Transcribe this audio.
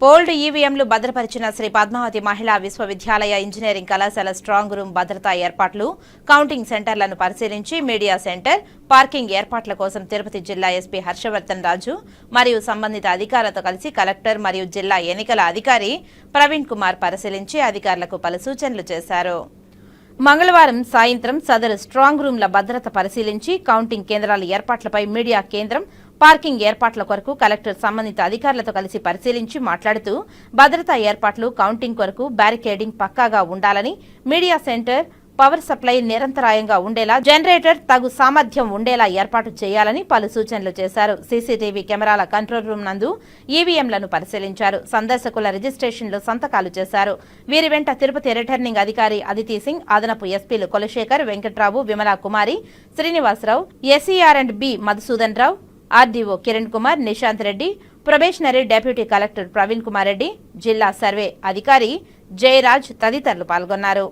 Fold ఈవీఎంలు భద్రపరిచిన శ్రీ పద్మావతి మహిళా విశ్వవిద్యాలయ ఇంజనీరింగ్ కళాశాల స్ట్రాంగ్ రూమ్ భద్రతా ఏర్పాట్లు కౌంటింగ్ సెంటర్లను పరిశీలించి మీడియా సెంటర్ పార్కింగ్ ఏర్పాట్ల కోసం తిరుపతి జిల్లా ఎస్పీ హర్షవర్ధన్ రాజు మరియు సంబంధిత అధికారులతో కలిసి కలెక్టర్ మరియు జిల్లా ఎన్నికల అధికారి ప్రవీణ్ కుమార్ పరిశీలించి అధికారులకు పలు సూచనలు చేశారు. మంగళవారం సాయంత్రం సదరు స్ట్రాంగ్ రూమ్ల భద్రత పరిశీలించి కౌంటింగ్ కేంద్రాల ఏర్పాట్లపై మీడియా కేంద్రం పార్కింగ్ ఏర్పాట్ల కొరకు కలెక్టర్ సంబంధిత అధికారులతో కలిసి పరిశీలించి మాట్లాడుతూ భద్రతా ఏర్పాట్లు కౌంటింగ్ కొరకు బ్యారికేడింగ్ పక్కాగా ఉండాలని మీడియా సెంటర్ పవర్ సప్లై నిరంతరాయంగా ఉండేలా జనరేటర్ తగు సామర్థ్యం ఉండేలా ఏర్పాటు చేయాలని పలు సూచనలు చేశారు. సీసీటీవీ కెమెరాల కంట్రోల్ రూమ్ నందు ఈవీఎంలను పరిశీలించారు. సందర్శకుల రిజిస్ట్రేషన్లో సంతకాలు చేశారు. వీరి వెంట తిరుపతి రిటర్నింగ్ అధికారి అదితి సింగ్ అదనపు ఎస్పీలు Kulasekhar Venkatrao Vimala Kumari Srinivasarao SER and B Madhusudan Rao RDO Kiran Kumar Nishant Reddy probationary deputy collector Praveen Kumar Reddy జిల్లా సర్వే అధికారి జయరాజ్ తదితరులు పాల్గొన్నారు.